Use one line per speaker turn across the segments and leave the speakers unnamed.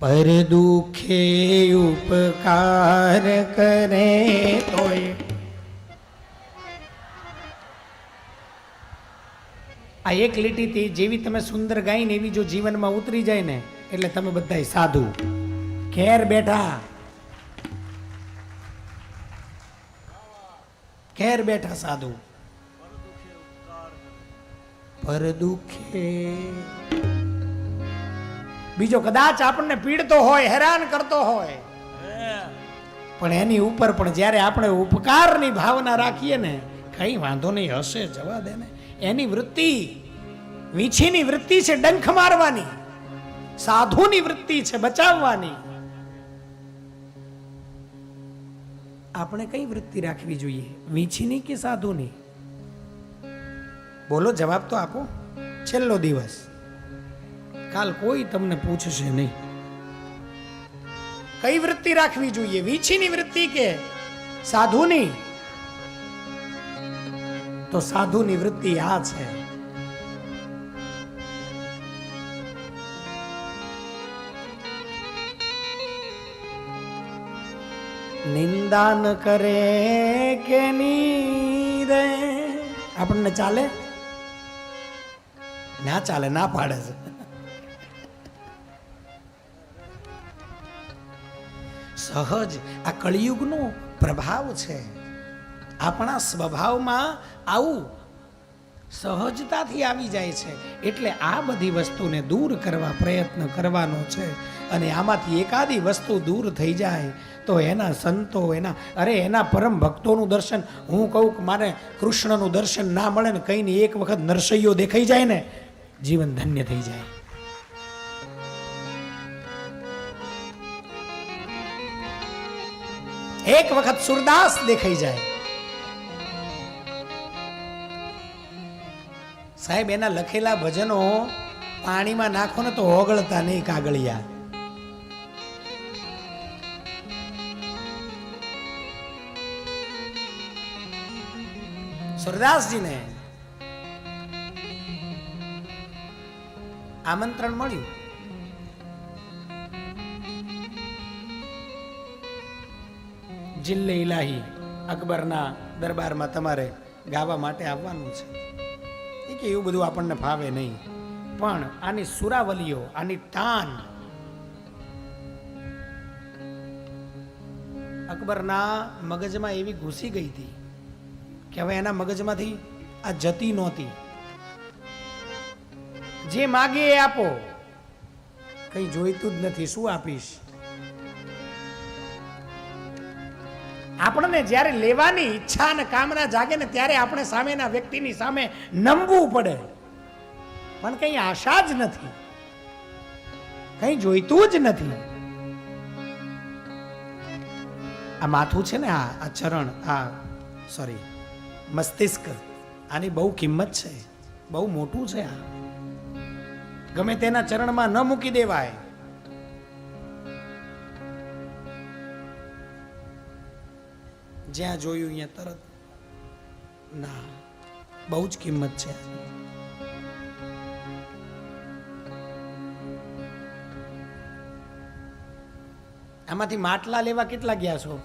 પર દુખે ઉપકાર કરે તોય. આ એક લીટીથી જેવી તમે સુંદર ગાઈને એવી જો જીવનમાં ઉતરી જાય ને એટલે તમે બધા સાધુ. ઘેર બેઠા. ઘેર બેઠા સાધુ. પર દુખે બીજો કદાચ આપણને પીડતો હોય, હેરાન કરતો હોય. પણ એની ઉપર પણ જ્યારે આપણે ઉપકારની ભાવના રાખીએ ને, કઈ વાંધો નહીં, હશે, જવા દે ને. એની વૃત્તિ, વીછીની વૃત્તિ છે ડંખ મારવાની. સાધુની વૃત્તિ છે બચાવવાની. આપણે કઈ વૃત્તિ રાખવી જોઈએ? વીછીની કે સાધુની? બોલો, જવાબ તો આપો. છેલ્લો દિવસ. કાલ કોઈ તમને પૂછશે નહીં. કઈ વૃત્તિ રાખવી જોઈએ? વીછીની વૃત્તિ કે સાધુની? તો સાધુની વૃત્તિ આ છે. નિંદા ન કરે કે નીરે આપણને ચાલે? ના ચાલે, ના પાડે છે. સહજ આ કળિયુગનો પ્રભાવ છે. આપણા સ્વભાવમાં આવું સહજતાથી આવી જાય છે. એટલે આ બધી વસ્તુને દૂર કરવા પ્રયત્ન કરવાનો છે. અને આમાંથી એકાદી વસ્તુ દૂર થઈ જાય તો એના સંતો, એના, અરે એના પરમ ભક્તોનું દર્શન, હું કહું કે મારે કૃષ્ણનું દર્શન ના મળે ને કંઈ નહીં એક વખત નરસૈયો દેખાઈ જાય ને, જીવન ધન્ય થઈ જાય. એક વખત સુરદાસ દેખાઈ જાય. સાહેબ, એના લખેલા ભજનો પાણીમાં નાખો ને તો ઓગળતા નહીં કાગળિયા. સુરદાસજીને આમંત્રણ મળ્યું. જિલ્લે ઇલાહી અકબરના દરબારમાં તમારે ગાવા માટે આવવાનું છે. એ કે એવું બધું આપણને ફાવે નહીં. પણ આની સુરાવલીઓ, આની તાન અકબરના મગજમાં એવી ઘૂસી ગઈ હતી કે હવે એના મગજમાંથી આ જતી નહોતી. જે માગે એ આપો. કઈ જોઈતું જ નથી. શું આપીશ? આપણને જ્યારે લેવાની ઈચ્છા અને કામના જાગે ને ત્યારે આપણે સામેના વ્યક્તિની સામે નમવું પડે. પણ કઈ આશા જ નથી. કઈ જોઈતું જ નથી. આ માથું છે ને, આ આ ચરણ, આ સોરી મસ્તિષ્ક. આની બહુ કિંમત છે. બહુ મોટું છે આ. ગમે તેના ચરણમાં ન મૂકી દેવાય. જ્યાં જોયું અહીંયા તરત, ના, બહુ જ કિંમત છે આમાંથી માટલા લેવા કેટલા ગયા છો?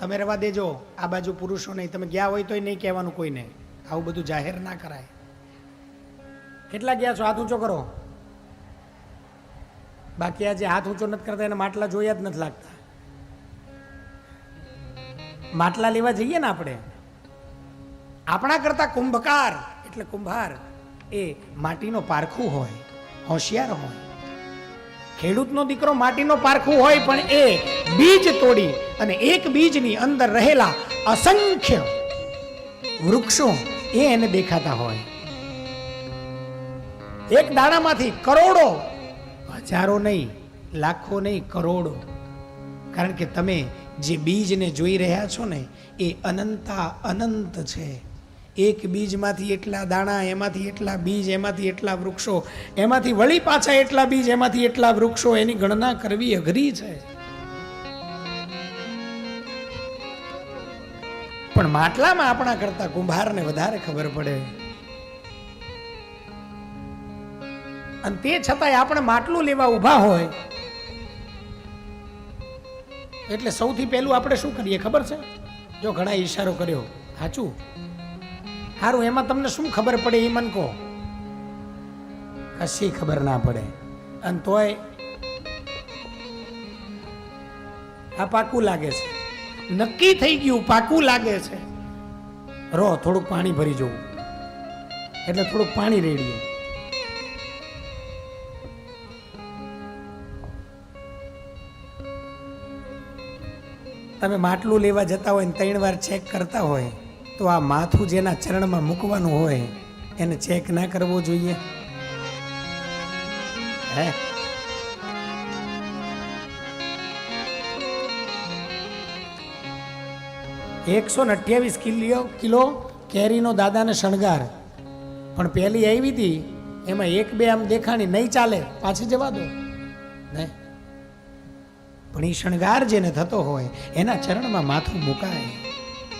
તમે રવા દેજો, આ બાજુ પુરુષો નહીં. તમે ગયા હોય તોય નહીં કહેવાનું કોઈને. આવું બધું જાહેર ના કરાય. કેટલા ગયા છો? હાથ ઊંચો કરો. બાકી આજે હાથ ઊંચો નથી કરતા, એને માટલા જોયા જ નથી લાગતા. માટલા લેવા જઈએ ને આપણે, આપણા કરતા કુંભકાર, એટલે કુંભાર એ માટીનો પારખું હોય, હોશિયાર હોય. ખેડૂતનો દીકરો માટીનો પારખું હોય, પણ એ બીજ તોડી અને એક બીજની અંદર રહેલા અસંખ્ય વૃક્ષો એ એને દેખાતા હોય. એક દાણામાંથી કરોડો, હજારો નહીં, લાખો નહીં, કરોડો. કારણ કે તમે જે બીજને જોઈ રહ્યા છો ને, એ અનંતા અનંત છે. એક બીજમાંથી એટલા દાણા, એમાંથી એટલા બીજ, એમાંથી એટલા વૃક્ષો, એમાંથી વળી પાછા એટલા બીજ, એમાંથી એટલા વૃક્ષો, એની ગણના કરવી અઘરી છે. પણ માટલામાં આપણા કરતા કુંભારને વધારે ખબર પડે. અને તે છતાંય આપણે માટલું લેવા ઊભા હોય એટલે સૌથી પહેલું આપણે શું કરીએ? ખબર છે? જો ઘણા ઈશારો કર્યો. સાચું? સારું એમાં તમને શું ખબર પડે એ મન કહો. કશી ખબર ના પડે. અને તોય આ પાકું લાગે છે. નક્કી થઈ ગયું, પાકું લાગે છે. રો થોડુંક પાણી ભરી જવું એટલે થોડુંક પાણી રેડીએ. તમે માટલું લેવા જતા હોય ને ત્રણ વાર ચેક કરતા હોય, તો આ માથું જેના ચરણમાં મૂકવાનું હોય, એને ચેક ના કરવો જોઈએ. હે? એકસો ને અઠ્યાવીસ કિલો કિલો કેરીનો દાદાને શણગાર. પણ પહેલી આવી હતી, એમાં એક બે આમ દેખાણી નહીં ચાલે. પાછી જવા દો. ને પણ એ શણગાર જેને થતો હોય એના ચરણમાં માથું મુકાય.